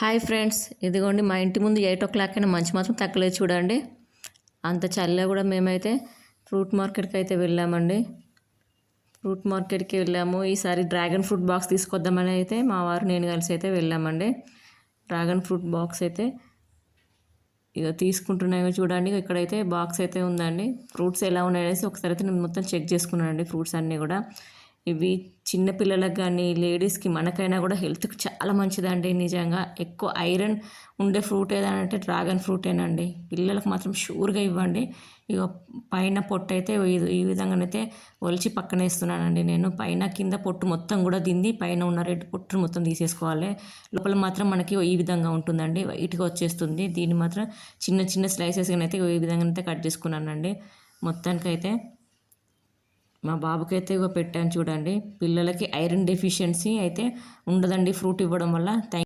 Hi friends ఇదిగోండి మా ఇంటి ముందు ఎయిట్ ఓ క్లాక్ అయినా మంచి మాత్రం తగ్గలేదు చూడండి. అంత చల్ల కూడా మేమైతే ఫ్రూట్ మార్కెట్కి అయితే వెళ్ళామండి. ఫ్రూట్ మార్కెట్కి వెళ్ళాము. ఈసారి డ్రాగన్ ఫ్రూట్ బాక్స్ తీసుకొద్దామని అయితే మా వారు నేను కలిసి అయితే వెళ్ళామండి. డ్రాగన్ ఫ్రూట్ బాక్స్ అయితే ఇక తీసుకుంటున్నాయో చూడండి. ఇక్కడైతే బాక్స్ అయితే ఉందండి. ఫ్రూట్స్ ఎలా ఉన్నాయనేసి ఒకసారి అయితే నేను మొత్తం చెక్ చేసుకున్నానండి ఫ్రూట్స్ అన్నీ కూడా. ఇవి చిన్నపిల్లలకు కానీ లేడీస్కి మనకైనా కూడా హెల్త్కి చాలా మంచిదండి. నిజంగా ఎక్కువ ఐరన్ ఉండే ఫ్రూట్ ఏదైనా అంటే డ్రాగన్ ఫ్రూటేనండి. పిల్లలకు మాత్రం షూర్గా ఇవ్వండి. ఇక పైన పొట్టు అయితే ఈ- ఈ విధంగానైతే ఒలిచి పక్కన వేస్తున్నానండి నేను. పైన కింద పొట్టు మొత్తం కూడా దింది. పైన ఉన్న రెడ్ పొట్టు మొత్తం తీసేసుకోవాలి. లోపల మాత్రం మనకి ఈ విధంగా ఉంటుందండి. వైట్గా వచ్చేస్తుంది. దీన్ని మాత్రం చిన్న చిన్న స్లైసెస్గా అయితే ఈ విధంగా అయితే కట్ చేసుకున్నానండి. మొత్తానికైతే మా బాబుకైతే ఇగో పెట్టాను చూడండి. పిల్లలకి ఐరన్ డెఫిషియన్సీ అయితే ఉండదండి ఫ్రూట్ ఇవ్వడం వల్ల. థ్యాంక్